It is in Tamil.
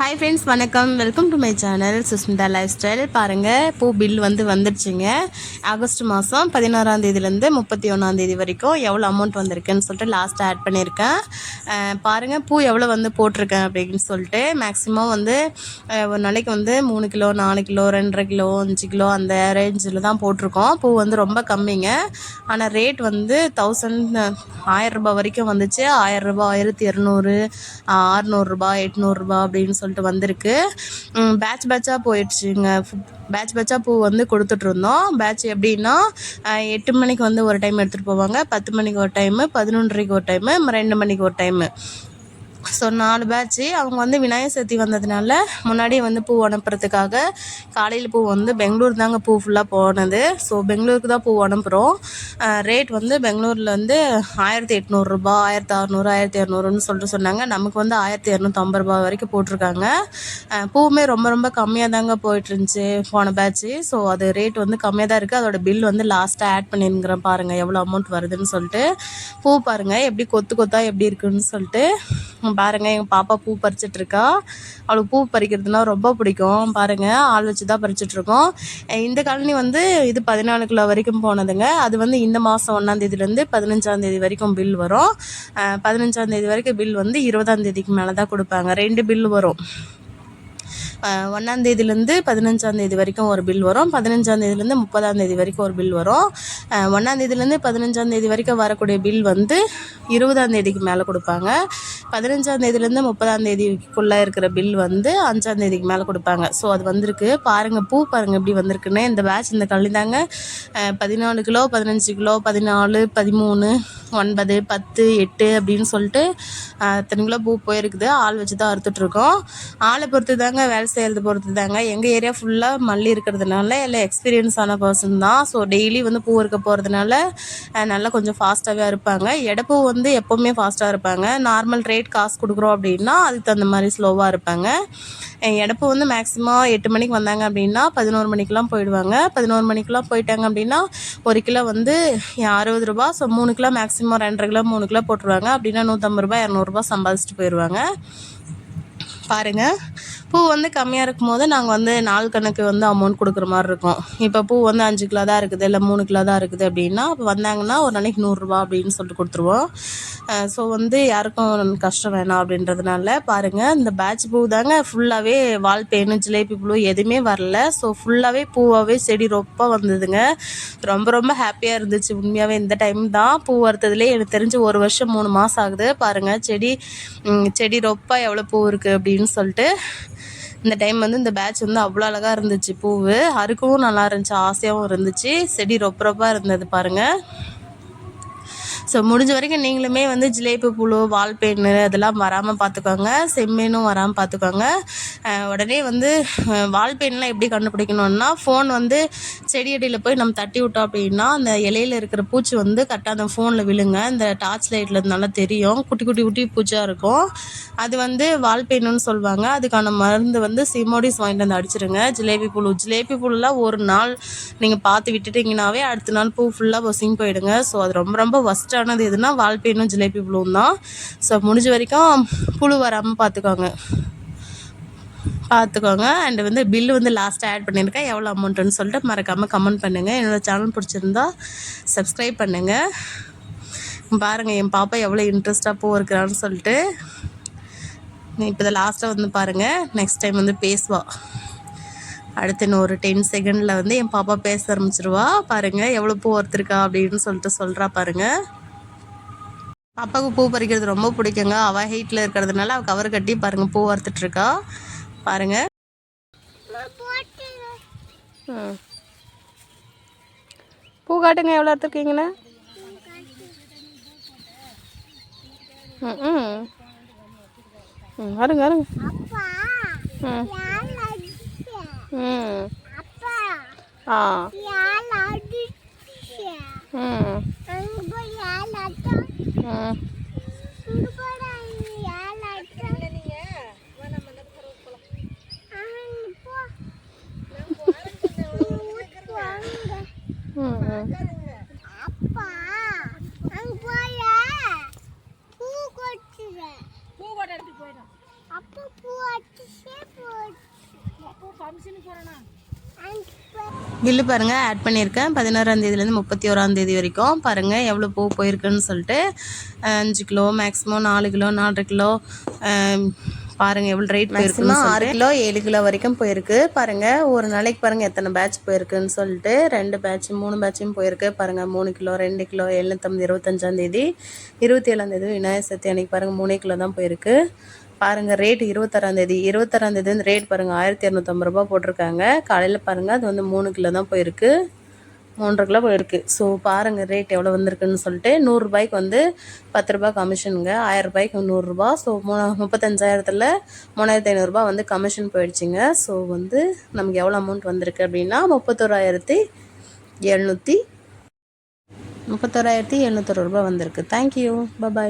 ஹாய் ஃப்ரெண்ட்ஸ் வணக்கம். Welcome to my channel Sushmita life style பாருங்கள் பூ பில் வந்து வந்துடுச்சுங்க. ஆகஸ்ட் மாதம் பதினாறாம் தேதியிலேருந்து முப்பத்தி ஒன்றாந்தேதி வரைக்கும் எவ்வளோ அமௌண்ட் வந்திருக்குன்னு சொல்லிட்டு லாஸ்ட்டாக ஆட் பண்ணியிருக்கேன். பாருங்கள் பூ எவ்வளோ வந்து போட்டிருக்கேன் அப்படின்னு சொல்லிட்டு மேக்ஸிமம் வந்து ஒரு நாளைக்கு வந்து மூணு கிலோ நாலு கிலோ ரெண்டரை கிலோ அஞ்சு கிலோ அந்த ரேஞ்சில் தான் போட்டிருக்கோம். பூ வந்து ரொம்ப கம்மிங்க. ஆனால் ரேட் வந்து தௌசண்ட் ஆயிரம் ரூபாய் வரைக்கும் வந்துச்சு. ஆயிரம் ரூபாய் ஆயிரத்தி இரநூறு அறநூறுரூபா எட்நூறுபா அப்படின்னு சொல்லிட்டு வந்திருக்கு. பேட்ச் பேட்சாக போயிடுச்சுங்க. பேட்ச் பேட்சாக பூ வந்து கொடுத்துட்ருந்தோம். பேட்ச் எப்படின்னா எட்டு மணிக்கு வந்து ஒரு டைம் எடுத்துகிட்டு போவாங்க. பத்து மணிக்கு ஒரு டைமு பதினொன்றரைக்கு ஒரு டைமு ரெண்டு மணிக்கு ஒரு டைமு ஸோ நாலு பேட்ச்சு அவங்க வந்து விநாயகர் சதுர்த்தி வந்ததுனால முன்னாடியே வந்து பூ அனுப்புறதுக்காக காலையில் பூ வந்து பெங்களூர் தாங்க பூ ஃபுல்லாக போனது. ஸோ பெங்களூருக்கு தான் பூ அனுப்புகிறோம் ரேட் வந்து பெங்களூரில் வந்து ஆயிரத்தி எட்நூறுரூபா ஆயிரத்தி அறநூறு ஆயிரத்தி இரநூறுன்னு சொல்லிட்டு சொன்னாங்க. நமக்கு வந்து ஆயிரத்தி இரநூத்தம்பது ரூபா வரைக்கும் போட்டிருக்காங்க. பூவுமே ரொம்ப ரொம்ப கம்மியாக தாங்க போயிட்டு இருந்துச்சு போன பேட்ச்சு ஸோ அது ரேட் வந்து கம்மியாக தான் இருக்குது அதோட பில் வந்து லாஸ்ட்டாக ஆட் பண்ணிருக்கிறேன் பாருங்கள் எவ்வளோ அமௌண்ட் வருதுன்னு சொல்லிட்டு. பூ பாருங்கள் எப்படி கொத்து கொத்தா எப்படி இருக்குன்னு சொல்லிட்டு. பாருங்க எங்கள் பாப்பா பூ பறிச்சிட்டு இருக்கா. அவளுக்கு பூ பறிக்கிறதுனா ரொம்ப பிடிக்கும். பாருங்க ஆள் வச்சு தான் பறிச்சிட்டு இருக்கோம் இந்த காலனி வந்து இது பதினாலு கிலோ வரைக்கும் போனதுங்க. அது வந்து இந்த மாதம் ஒன்றாம் பதினஞ்சாந்தேதி பதினஞ்சாம் தேதி வரைக்கும் பில் வரும். அஹ் பதினஞ்சாம் தேதி வரைக்கும் பில் வந்து இருபதாம் தேதிக்கு மேலே தான் கொடுப்பாங்க. ரெண்டு பில் வரும். ஒன்றாம் தேதியிலேருந்து பதினஞ்சாம் தேதி வரைக்கும் ஒரு பில் வரும். பதினஞ்சாம் தேதியிலேருந்து முப்பதாம் தேதி வரைக்கும் ஒரு பில் வரும். ஒன்றாம் தேதியிலேருந்து பதினஞ்சாம் தேதி வரைக்கும் வரக்கூடிய பில் வந்து இருபதாம் தேதிக்கு மேலே கொடுப்பாங்க. பதினஞ்சாம் தேதியிலேருந்து முப்பதாம் தேதிக்குள்ளே இருக்கிற பில் வந்து அஞ்சாம் தேதிக்கு மேலே கொடுப்பாங்க. ஸோ அது வந்திருக்கு. பாருங்கள் பூ பாருங்கள் எப்படி வந்திருக்குன்னு. இந்த பேட்ச் இந்த கல்லி தாங்க பதினாலு கிலோ பதினஞ்சு கிலோ பதினாலு பதிமூணு ஒன்பது பத்து எட்டு அப்படின்னு சொல்லிட்டு அஹ், அத்தனை கிலோ பூ போயிருக்குது. ஆள் வச்சு தான் அறுத்துட்ருக்கோம் ஆளை பொறுத்து தாங்க வேலை செய்கிறது பொறுத்து தாங்க. எங்கள் ஏரியா ஃபுல்லாக மல்லி இருக்கிறதுனால எல்லாம் எக்ஸ்பீரியன்ஸ் ஆன பர்சன் தான். ஸோ டெய்லி வந்து பூ இருக்க போகிறதுனால நல்லா கொஞ்சம் ஃபாஸ்ட்டாகவே இருப்பாங்க எடப்பூ வந்து எப்போவுமே ஃபாஸ்ட்டாக இருப்பாங்க நார்மல் ரேட் காசு கொடுக்குறோம் அப்படின்னா அதுக்கு தகுந்த மாதிரி ஸ்லோவாக இருப்பாங்க அஹ் எடப்பூ வந்து மேக்ஸிமம் எட்டு மணிக்கு வந்தாங்க அப்படின்னா பதினோரு மணிக்கெலாம் போயிடுவாங்க. பதினோரு மணிக்கெலாம் போயிட்டாங்க அப்படின்னா ஒரு கிலோ வந்து அறுபது ரூபா ஸோ மூணு கிலோ மேக்ஸிமம் ரெண்டரை கிலோ மூணு கிலோ போட்டுருவாங்க. அப்படின்னா நூற்றம்பது ரூபாய் இரநூறுபா சம்பாதிச்சிட்டு போயிடுவாங்க பாருங்க. பூ வந்து கம்மியாக இருக்கும் போது நாங்கள் வந்து நாள் கணக்கு வந்து அமௌண்ட் கொடுக்குற மாதிரி இருக்கும். இப்போ பூ வந்து அஞ்சு கிலோ தான் இருக்குது இல்லை மூணு கிலோ தான் இருக்குது அப்படின்னா அப்போ வந்தாங்கன்னா ஒரு நாளைக்கு நூறுரூவா அப்படின்னு சொல்லிட்டு கொடுத்துருவோம். ஸோ வந்து யாருக்கும் கஷ்டம் வேணாம் அப்படின்றதுனால பாருங்கள் இந்த பேட்ச் பூ தாங்க ஃபுல்லாகவே வால் பேனு ஜிலேபி பூ எதுவுமே வரல. ஸோ ஃபுல்லாகவே பூவாகவே செடி ரொப்பாக வந்ததுங்க. ரொம்ப ரொம்ப ஹாப்பியாக இருந்துச்சு. உண்மையாகவே இந்த டைம் தான் பூ வறுத்ததுலேயே எனக்கு தெரிஞ்சு ஒரு வருஷம் மூணு மாதம் ஆகுது. பாருங்கள் செடி செடி ரொப்பாக எவ்வளோ பூ இருக்குது அப்படின்னு சொல்லிட்டு இந்த டைம் வந்து இந்த பேட்ச் வந்து அவ்வளோ அழகாக இருந்துச்சு. பூவு அறுக்கவும் நல்லா இருந்துச்சு ஆசையாகவும் இருந்துச்சு. செடி ரொம்ப இருந்தது பாருங்கள் ஸோ முடிஞ்ச வரைக்கும் நீங்களுமே வந்து ஜிலேபி புழு வால் பெயின் அதெல்லாம் வராமல் பார்த்துக்கோங்க செம்மீனும் வராமல் பார்த்துக்கோங்க உடனே வந்து வால்பெயின்லாம் வால் பெயின்லாம் எப்படி கண்டுபிடிக்கணும்னா ஃபோன் வந்து செடியடியில் போய் நம்ம தட்டி விட்டோம் அப்படின்னா அந்த இலையில இருக்கிற பூச்சி வந்து கரெக்டாக அந்த ஃபோனில் விழுங்க. இந்த டார்ச் லைட்டில் நல்லா தெரியும். குட்டி குட்டி குட்டி பூச்சியாக இருக்கும். அது வந்து வால் பெயின்னு சொல்லுவாங்க. அதுக்கான மருந்து வந்து சிமோடிஸ் வாங்கிட்டு வந்து அடிச்சிருங்க. ஜிலேபி புழு ஜிலேபி புழுலாம் ஒரு நாள் நீங்கள் பார்த்து விட்டுட்டிங்கனாவே அடுத்த நாள் பூ ஃபுல்லாக பொசிங் போயிடுங்க. ஸோ அது ரொம்ப ரொம்ப ஒஸ்ட்டானது எதுனா பெயினும் ஜிலேபி புழுவும் தான் ஸோ முடிஞ்ச வரைக்கும் புழு வராமல் பார்த்துக்கோங்க. பார்த்துக்கோங்க அண்ட் வந்து பில்லு வந்து லாஸ்ட்டாக ஆட் பண்ணியிருக்கேன். எவ்வளோ அமௌண்ட்டுன்னு சொல்லிட்டு மறக்காமல் கமெண்ட் பண்ணுங்கள் என்னோடய சேனல் பிடிச்சிருந்தா சப்ஸ்கிரைப் பண்ணுங்கள் பாருங்கள் என் பாப்பா எவ்வளோ இன்ட்ரெஸ்ட்டாக பூ இருக்கிறான்னு சொல்லிட்டு. இப்போ இதை லாஸ்ட்டாக வந்து பாருங்கள் நெக்ஸ்ட் டைம் வந்து பேசுவா. அடுத்து இன்னும் ஒரு டென் செகண்டில் வந்து என் பாப்பா பேச ஆரம்பிச்சிருவா. பாருங்கள் எவ்வளோ பூ ஒருத்தருக்கா அப்படின்னு சொல்லிட்டு சொல்கிறா பாருங்கள் பாப்பாவுக்கு பூ பறிக்கிறது ரொம்ப பிடிக்குங்க. அவள் ஹைட்டில் இருக்கிறதுனால அவள் கவர் கட்டி பாருங்கள் பூ வறுத்துட்ருக்கா பாருங்க. ம். பூ காட்டுங்க எவ்வளோ எடுத்துருக்கீங்கண்ணே ம் ம். ம் வருங்க வருங்க. ம். ம். ஆ. ம். அப்பா அங்க போய? பூ கொட்டுற. பூ கொட்ட எடுத்து போயிடும் அப்பா பூ அடிச்சு பில்லு பாருங்கள் ஆட் பண்ணியிருக்கேன். பதினோராம் தேதியிலேருந்து முப்பத்தி ஓராம் தேதி வரைக்கும். பாருங்கள் எவ்வளோ பூ போயிருக்குன்னு சொல்லிட்டு அஞ்சு கிலோ மேக்ஸிமம் நாலு கிலோ நாலரை கிலோ பாருங்க எவ்வளோ ரேட் போயிருக்குன்னு ஆறு கிலோ ஏழு கிலோ வரைக்கும் போயிருக்கு. பாருங்க ஒரு நாளைக்கு பாருங்க எத்தனை பேட்ச் போயிருக்குன்னு சொல்லிட்டு ரெண்டு பேட்ச் மூணு பேட்சும் போயிருக்கு. பாருங்க மூணு கிலோ ரெண்டு கிலோ எழுநூத்தம்பது இருபத்தஞ்சாம் தேதி இருபத்தி ஏழாம் தேதி விநாயகர் சதுர்த்தி அன்னைக்கு பாருங்க மூணே கிலோ தான் போயிருக்கு. பாருங்க ரேட் இருபத்தாறாம் தேதி இருபத்தாறாம் தேதி வந்து ரேட் பாருங்க ஆயிரத்தி இரநூத்தம்பது ரூபா போட்டிருக்காங்க. காலையில் பாருங்க அது வந்து மூணு கிலோ தான் போயிருக்கு. மூன்றரை கிலோ போயிருக்கு ஸோ பாருங்கள் ரேட் எவ்வளோ வந்திருக்குன்னு சொல்லிட்டு நூறுரூபாய்க்கு வந்து பத்து ரூபாய் கமிஷனுங்க ஆயிரம் ரூபாய்க்கு நூறுரூபா ஸோ மூணு முப்பத்தஞ்சாயிரத்தில் மூணாயிரத்தி ஐநூறுரூபா வந்து கமிஷன் போயிடுச்சுங்க. ஸோ வந்து நமக்கு எவ்வளோ அமௌண்ட் வந்திருக்கு அப்படின்னா முப்பத்தோராயிரத்தி எழுநூற்றி முப்பத்தோராயிரத்தி எழுநூத்தொரு ரூபா வந்திருக்கு. Thank you bye bye